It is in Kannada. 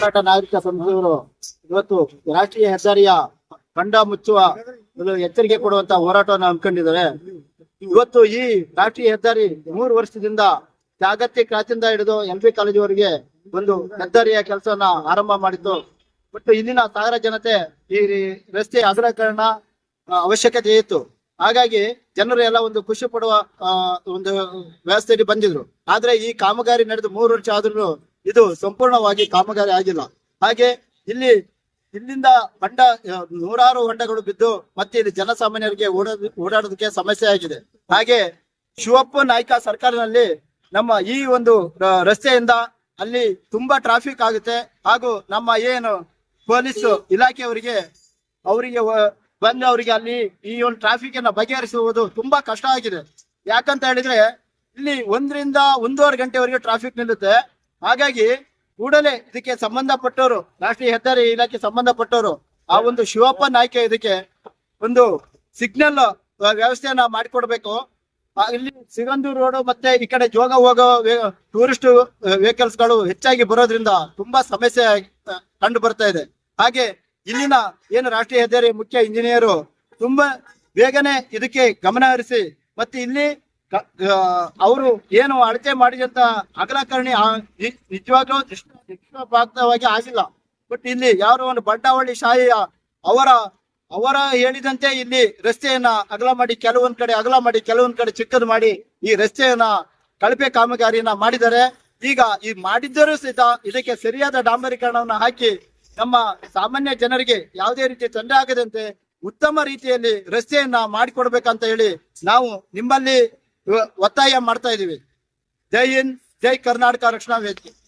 ಹೋರಾಟ ನಾಗರಿಕ ಸಂಘದವರು ಇವತ್ತು ರಾಷ್ಟ್ರೀಯ ಹೆದ್ದಾರಿಯ ಕಂಡ ಮುಚ್ಚುವ ಎಚ್ಚರಿಕೆ ಕೊಡುವಂತ ಹೋರಾಟವನ್ನು ಹಮ್ಮಿಕೊಂಡಿದ್ದಾರೆ. ಇವತ್ತು ಈ ರಾಷ್ಟ್ರೀಯ ಹೆದ್ದಾರಿ ಮೂರು ವರ್ಷದಿಂದ ಜಾಗತಿಕ ಕ್ರಾಂತಿಯಿಂದ ಹಿಡಿದು ಎಂ ಪಿ ಕಾಲೇಜುವರೆಗೆ ಒಂದು ಹೆದ್ದಾರಿಯ ಕೆಲಸವನ್ನ ಆರಂಭ ಮಾಡಿತ್ತು. ಬಟ್ ಇಲ್ಲಿನ ಸಾಗರ ಜನತೆ ಈ ರಸ್ತೆ ಅಗಲೀಕರಣ ಅವಶ್ಯಕತೆ ಇತ್ತು. ಹಾಗಾಗಿ ಜನರು ಎಲ್ಲ ಒಂದು ಖುಷಿ ಪಡುವ ಒಂದು ವ್ಯವಸ್ಥೆಯಲ್ಲಿ ಬಂದಿದ್ರು. ಆದ್ರೆ ಈ ಕಾಮಗಾರಿ ನಡೆದು ಮೂರು ವರ್ಷ ಆದ್ರೂ ಇದು ಸಂಪೂರ್ಣವಾಗಿ ಕಾಮಗಾರಿ ಆಗಿಲ್ಲ. ಹಾಗೆ ಇಲ್ಲಿ ಇಲ್ಲಿಂದ ಹೊಂಡ ನೂರಾರು ಹೊಂಡಗಳು ಬಿದ್ದು ಮತ್ತೆ ಇಲ್ಲಿ ಜನಸಾಮಾನ್ಯರಿಗೆ ಓಡೋದ್ ಓಡಾಡೋದಕ್ಕೆ ಸಮಸ್ಯೆ ಆಗಿದೆ. ಹಾಗೆ ಶಿವಪ್ಪ ನಾಯ್ಕ ಸರ್ಕಾರದಲ್ಲಿ ನಮ್ಮ ಈ ಒಂದು ರಸ್ತೆಯಿಂದ ಅಲ್ಲಿ ತುಂಬಾ ಟ್ರಾಫಿಕ್ ಆಗುತ್ತೆ. ಹಾಗೂ ನಮ್ಮ ಏನು ಪೊಲೀಸ್ ಇಲಾಖೆಯವರಿಗೆ, ಅವರಿಗೆ ಬಂದು ಅವರಿಗೆ ಅಲ್ಲಿ ಈ ಒಂದು ಟ್ರಾಫಿಕ್ ಅನ್ನ ಬಗೆಹರಿಸುವುದು ತುಂಬಾ ಕಷ್ಟ ಆಗಿದೆ. ಯಾಕಂತ ಹೇಳಿದ್ರೆ ಇಲ್ಲಿ ಒಂದರಿಂದ ಒಂದೂವರೆ ಗಂಟೆವರೆಗೆ ಟ್ರಾಫಿಕ್ ನಿಲ್ಲುತ್ತೆ. ಹಾಗಾಗಿ ಕೂಡಲೇ ಇದಕ್ಕೆ ಸಂಬಂಧಪಟ್ಟವರು, ರಾಷ್ಟ್ರೀಯ ಹೆದ್ದಾರಿ ಇಲಾಖೆ ಸಂಬಂಧಪಟ್ಟವರು, ಆ ಒಂದು ಶಿವಪ್ಪ ನಾಯ್ಕ ಇದಕ್ಕೆ ಒಂದು ಸಿಗ್ನಲ್ ವ್ಯವಸ್ಥೆಯನ್ನ ಮಾಡಿಕೊಡ್ಬೇಕು. ಇಲ್ಲಿ ಸಿಗಂದೂರು ರೋಡ್ ಮತ್ತೆ ಈ ಕಡೆ ಜೋಗ ಹೋಗೋ ಟೂರಿಸ್ಟ್ ವೆಹಿಕಲ್ಸ್ಗಳು ಹೆಚ್ಚಾಗಿ ಬರೋದ್ರಿಂದ ತುಂಬಾ ಸಮಸ್ಯೆ ಕಂಡು ಬರ್ತಾ ಇದೆ. ಹಾಗೆ ಇಲ್ಲಿನ ಏನು ರಾಷ್ಟ್ರೀಯ ಹೆದ್ದಾರಿ ಮುಖ್ಯ ಇಂಜಿನಿಯರು ತುಂಬಾ ಬೇಗನೆ ಇದಕ್ಕೆ ಗಮನ ಹರಿಸಿ, ಮತ್ತೆ ಇಲ್ಲಿ ಅವರು ಏನು ಅಳತೆ ಮಾಡಿದಂತ ಅಗಲಕರಣಿ ನಿಜವಾಗ್ಲೂ ನಿಷ್ಠ- ನಿಷ್ಠಾಪಾತವಾಗಿ ಆಗಿಲ್ಲ. ಬಟ್ ಇಲ್ಲಿ ಯಾರು ಒಂದು ಬಂಡಾವಳಿ ಶಾಹಿಯ ಅವರ ಅವರ ಹೇಳಿದಂತೆ ಇಲ್ಲಿ ರಸ್ತೆಯನ್ನ ಅಗಲ ಮಾಡಿ, ಕೆಲವೊಂದ್ ಕಡೆ ಅಗಲ ಮಾಡಿ, ಕೆಲವೊಂದ್ ಕಡೆ ಚಿಕ್ಕದು ಮಾಡಿ ಈ ರಸ್ತೆಯನ್ನ ಕಳಪೆ ಕಾಮಗಾರಿಯನ್ನ ಮಾಡಿದ್ದಾರೆ. ಈಗ ಈ ಮಾಡಿದ್ದರೂ ಸಹಿತ ಇದಕ್ಕೆ ಸರಿಯಾದ ಡಾಂಬರೀಕರಣವನ್ನು ಹಾಕಿ ನಮ್ಮ ಸಾಮಾನ್ಯ ಜನರಿಗೆ ಯಾವುದೇ ರೀತಿ ತೊಂದರೆ ಆಗದಂತೆ ಉತ್ತಮ ರೀತಿಯಲ್ಲಿ ರಸ್ತೆಯನ್ನ ಮಾಡಿಕೊಡ್ಬೇಕಂತ ಹೇಳಿ ನಾವು ನಿಮ್ಮಲ್ಲಿ ಒತ್ತಾಯ ಮಾಡ್ತಾ ಇದೀವಿ. ಜೈ ಹಿಂದ್ ಜೈ ಕರ್ನಾಟಕ ರಕ್ಷಣಾ ವೇದಿಕೆ.